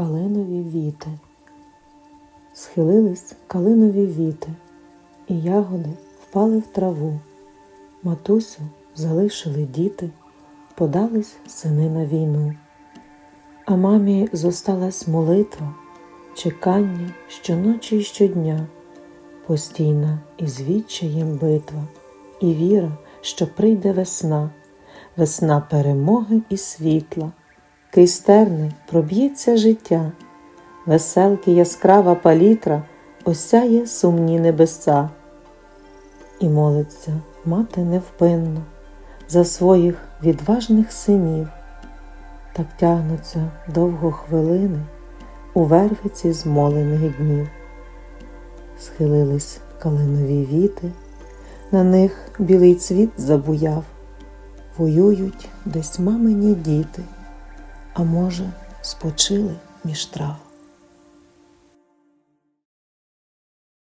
калинові віти. Схилились калинові віти, і ягоди впали в траву. Матусю залишили діти, подались сини на війну. А мамі зосталась молитва, чекання щоночі й щодня, постійна із відчаєм битва, і віра, що прийде весна, весна перемоги і світла, крізь терни проб'ється життя, веселки яскрава палітра осяє сумні небеса. І молиться мати невпинно за своїх відважних синів, так тягнуться довго хвилини у вервиці змолених днів. Схилились калинові віти, на них білий цвіт забуяв, воюють десь мамині діти, а може, спочили між трав.